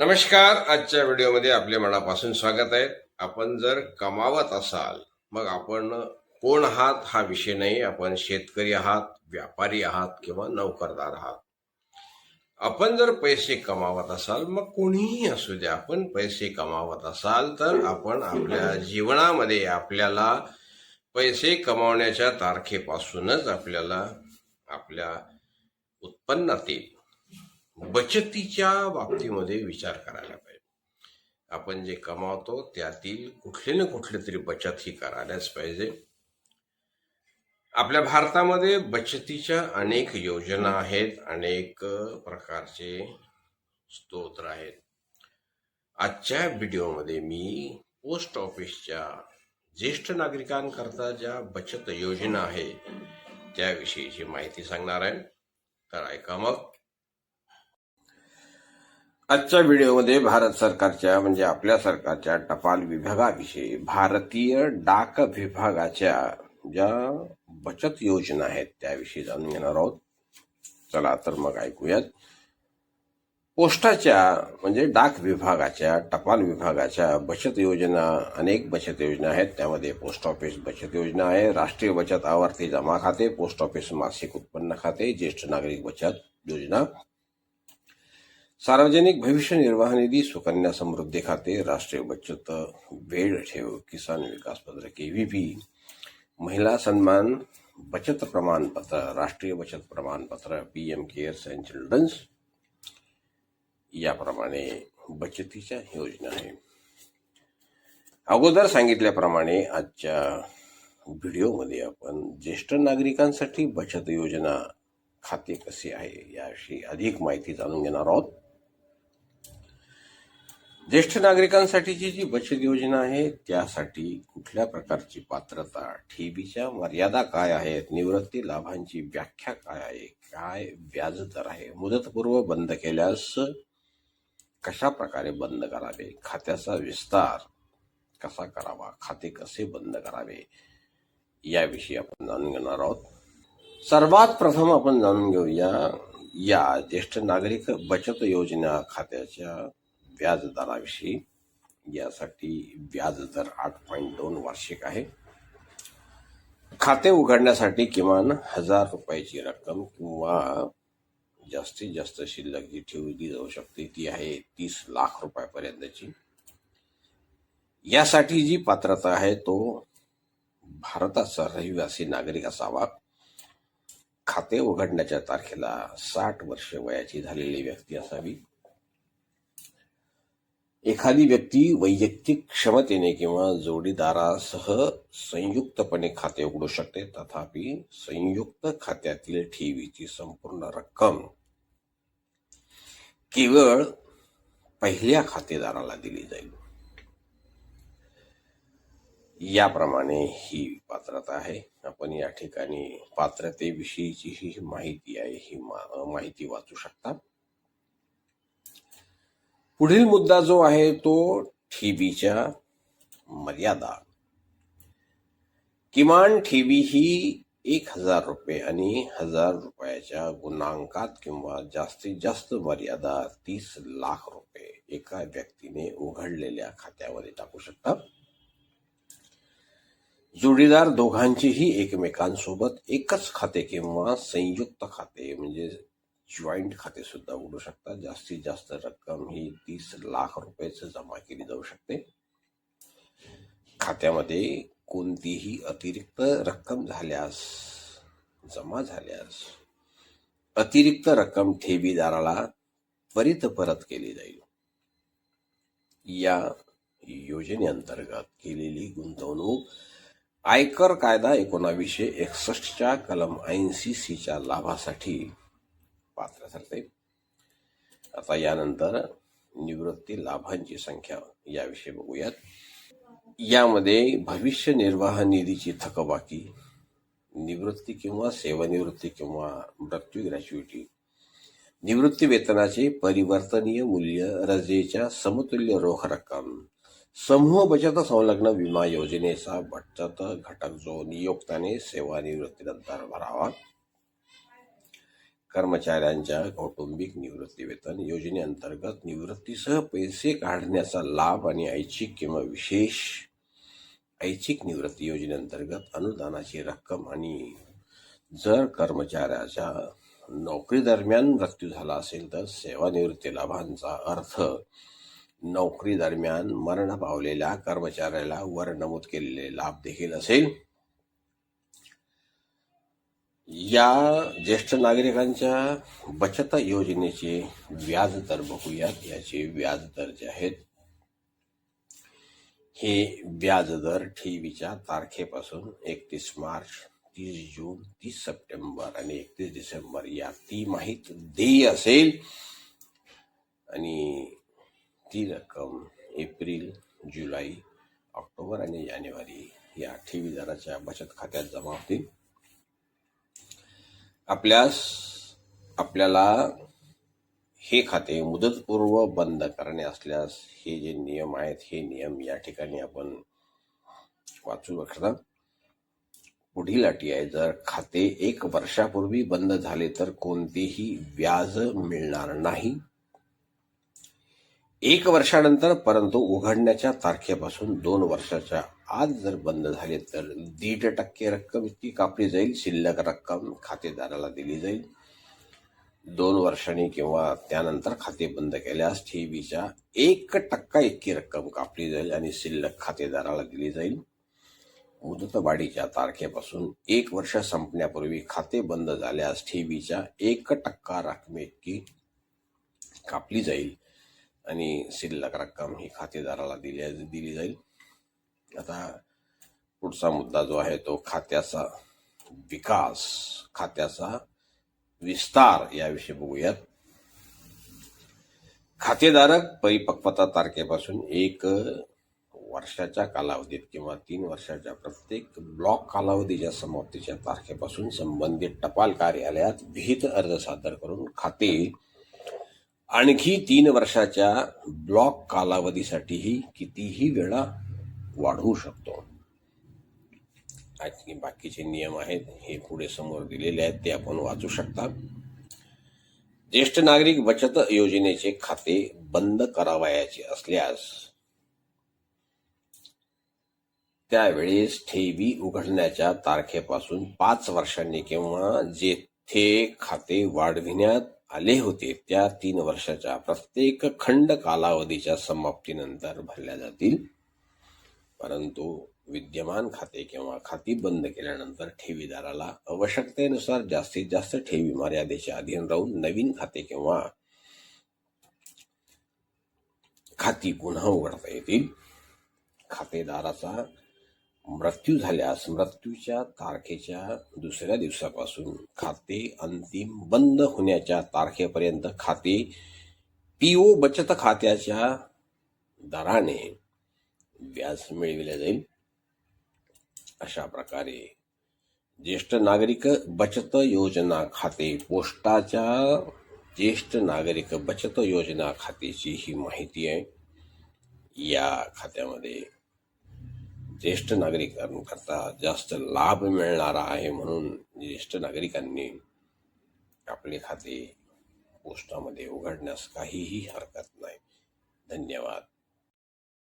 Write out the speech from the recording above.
नमस्कार आजच्या व्हिडिओमध्ये आपले मनापासून स्वागत आहे. आपण जर कमावत असाल मग आपण कोण आहात हा विषय नाही. आपण शेतकरी आहात व्यापारी आहात किंवा नोकरदार आहात. आपण जर पैसे कमावत असाल मग कोणीही असू द्या. आपण पैसे कमावत असाल तर आपण आपल्या जीवनामध्ये आपल्याला पैसे कमावण्याच्या तारखेपासूनच आपल्याला आपल्या उत्पन्नातील बचतीच्या बाबतीमध्ये विचार करायला पाहिजे. आपण जे कमावतो त्यातील कुठले ना कुठले तरी बचत ही करायलाच पाहिजे. आपल्या भारतामध्ये बचतीच्या अनेक योजना आहेत अनेक प्रकारचे स्तोत्र आहेत. आजच्या व्हिडिओमध्ये मी पोस्ट ऑफिसच्या ज्येष्ठ नागरिकांकरता ज्या बचत योजना आहे त्याविषयीची माहिती सांगणार आहे. तर ऐका मग. आजच्या व्हिडिओमध्ये भारत सरकारच्या म्हणजे आपल्या सरकारच्या टपाल विभागाविषयी भारतीय डाक विभागाच्या ज्या बचत योजना आहेत त्याविषयी जाणून घेणार आहोत. चला तर मग ऐकूयात. पोस्टाच्या म्हणजे डाक विभागाच्या टपाल विभागाच्या बचत योजना अनेक बचत योजना आहेत. त्यामध्ये पोस्ट ऑफिस बचत योजना आहे राष्ट्रीय बचत आवर्ती जमा खाते पोस्ट ऑफिस मासिक उत्पन्न खाते ज्येष्ठ नागरिक बचत योजना सार्वजनिक भविष्य निर्वाह निधी सुकन्या समृद्धी खाते राष्ट्रीय बचत वेळ ठेव किसान विकास पत्रक एव्हीपी महिला सन्मान बचत प्रमाणपत्र राष्ट्रीय बचत प्रमाणपत्र P M cares and children's याप्रमाणे बचतीच्या योजना आहे अगोदर सांगितल्याप्रमाणे आजच्या व्हिडिओमध्ये आपण ज्येष्ठ नागरिकांसाठी बचत योजना खाते कसे आहे याविषयी अधिक माहिती जाणून घेणार आहोत. ज्येष्ठ नागरिकांसाठीची जी बचत योजना आहे त्यासाठी कुठल्या प्रकारची पात्रता ठेवीच्या मर्यादा काय आहेत निवृत्ती लाभांची व्याख्या काय आहे काय व्याज दर आहे मुदतपूर्व बंद केल्यास कशा प्रकारे बंद करावे खात्याचा विस्तार कसा करावा खाते कसे बंद करावे याविषयी आपण जाणून घेणार आहोत. सर्वात प्रथम आपण जाणून घेऊया या ज्येष्ठ नागरिक बचत योजना खात्याच्या व्याजदराविषयी यासाठी व्याजदर आठ पॉईंट दोन वार्षिक आहे. खाते उघडण्यासाठी किमान हजार रुपयाची रक्कम किंवा जास्तीत जास्त शिल्लक जी ठेवली जाऊ शकते ती आहे तीस लाख रुपयापर्यंतची. यासाठी जी पात्रता आहे तो भारताचा रहिवासी नागरिक असावा. खाते उघडण्याच्या तारखेला साठ वर्ष वयाची झालेली व्यक्ती असावी. एखादी व्यक्ती वैयक्तिक क्षमतेने किंवा जोडीदारासह संयुक्तपणे खाते उघडू शकते तथापि संयुक्त खात्यातील ठेवीची संपूर्ण रक्कम केवळ पहिल्या खातेदाराला दिली जाईल. याप्रमाणे ही पात्रता आहे. आपण या ठिकाणी पात्रतेविषयीची ही माहिती आहे ही मा- माहिती वाचू शकता. पुढील मुद्दा जो आहे तो ठेवीच्या मर्यादा. किमान ठेवी ही एक हज़ार रुपये आणि हज़ार रुपयाच्या गुणांकात किंवा जास्तीत जास्त मर्यादा तीस लाख रुपये एका व्यक्तीने उघडलेल्या खात्यामध्ये टाकू शकता. जोडीदार दोघांचेही एकमेकांसोबत एकच खाते किंवा संयुक्त खाते, म्हणजे जॉईंट खाते सुद्धा उघडू शकतात जास्तीत जास्त रक्कम ही तीस लाख रुपयाच जमा केली जाऊ शकते. खात्यामध्ये कोणतीही अतिरिक्त रक्कम झाल्यास जमा झाल्यास अतिरिक्त रक्कम ठेवीदाराला त्वरित परत केली जाईल. या योजनेअंतर्गत केलेली गुंतवणूक आयकर कायदा एकोणावीसशे एकसष्टच्या कलम ऐंशी सीच्या लाभासाठी पात्र ठरते आता यानंतर निवृत्ती लाभांची संख्या याविषयी बघूयात. यामध्ये भविष्य निर्वाह निधीची थकबाकी निवृत्ती किंवा सेवानिवृत्ती किंवा मृत्यू ग्रॅच्युइटी निवृत्ती वेतनाचे परिवर्तनीय मूल्य रजेच्या समतुल्य रोख रक्कम समूह बचत संलग्न विमा योजनेचा बचत घटक जो नियोक्त्याने सेवानिवृत्तीनंतर भरावा कर्मचाऱ्यांच्या कौटुंबिक निवृत्ती वेतन योजनेअंतर्गत निवृत्तीसह पैसे काढण्याचा लाभ आणि ऐच्छिक किंवा विशेष ऐच्छिक निवृत्ती योजनेअंतर्गत अनुदानाची रक्कम आणि जर कर्मचाऱ्याच्या नोकरी दरम्यान मृत्यू झाला असेल तर सेवानिवृत्ती लाभांचा अर्थ नोकरी दरम्यान मरण पावलेल्या कर्मचाऱ्याला वर नमूद केलेले लाभ देखील असेल. या ज्येष्ठ नागरिकांच्या बचत योजनेचे व्याज दर बघूयात. याचे व्याज दर जे आहेत हे व्याज दर ठेवीच्या तारखेपासून एकतीस मार्च तीस जून तीस सप्टेंबर आणि एकतीस डिसेंबर या तिमाहीत देय असेल. आणि ती रक्कम एप्रिल जुलै ऑक्टोबर आणि जानेवारी या ठेवीदाराच्या बचत खात्यात जमा होतील. आपल्यास आपल्याला हे खाते मुदतपूर्व बंद करणे असल्यास हे जे नियम आहेत हे नियम या ठिकाणी आपण वाचू शकता. पुढील अटी आहे जर खाते एक वर्षापूर्वी बंद झाले तर कोणतेही व्याज मिळणार नाही. एक वर्षानंतर परंतु उघडण्याच्या तारखेपासून दोन वर्षाच्या आज जर बंद झाले तर दीड टक्के रक्कम इतकी कापली जाईल शिल्लक रक्कम खातेदाराला दिली जाईल. दोन वर्षांनी किंवा त्यानंतर खाते बंद केल्यास ठेवीच्या एक टक्का इतकी रक्कम कापली जाईल आणि शिल्लक खातेदाराला दिली जाईल. मुदतवाढीच्या तारखेपासून एक वर्ष संपण्यापूर्वी खाते बंद झाल्यास ठेवीच्या एक टक्का रकमेइतकी कापली जाईल आणि शिल्लक रक्कम ही खातेदाराला दिली दिली जाईल. आता पुढचा मुद्दा जो आहे तो खात्याचा विकास खात्याचा विस्तार याविषयी बघूयात. खातेधारक परिपक्वता तारखेपासून एक वर्षाच्या कालावधीत किंवा तीन वर्षाच्या प्रत्येक ब्लॉक कालावधीच्या समाप्तीच्या तारखेपासून संबंधित टपाल कार्यालयात विहित अर्ज सादर करून खाते आणखी तीन वर्षाच्या ब्लॉक कालावधीसाठीही कितीही वेळा वाढवू शकतो. आणखी बाकीचे नियम आहेत हे पुढे समोर दिलेले आहेत ते आपण वाचू शकता ज्येष्ठ नागरिक बचत योजनेचे खाते बंद करावयाचे असल्यास त्यावेळेस ठेवी उघडण्याच्या तारखेपासून पाच वर्षांनी किंवा जेथे खाते वाढविण्यात आले होते त्या तीन वर्षाच्या प्रत्येक खंड कालावधीच्या समाप्तीनंतर भरल्या जातील. परंतु विद्यमान खाते किंवा खाती बंद केल्यानंतर ठेवीदाराला आवश्यकतेनुसार जास्तीत जास्त ठेवी मर्यादेच्या अधीन राहून नवीन खाते किंवा खाती पुन्हा उघडता येतील. खातेदाराचा मृत्यू झाल्यास मृत्यूच्या तारखेच्या दुसऱ्या दिवसापासून खाते अंतिम बंद होण्याच्या तारखेपर्यंत खाते पीओ बचत खात्याच्या दराने व्याज मिळविले जाईल. अशा प्रकारे ज्येष्ठ नागरिक बचत योजना खाते पोस्टाच्या ज्येष्ठ नागरिक बचत योजना खात्याची ही माहिती आहे. या खात्यामध्ये ज्येष्ठ नागरिकांकरता जास्त लाभ मिळणारा आहे म्हणून ज्येष्ठ नागरिकांनी आपले खाते पोस्टामध्ये उघडण्यास काहीही हरकत नाही. धन्यवाद.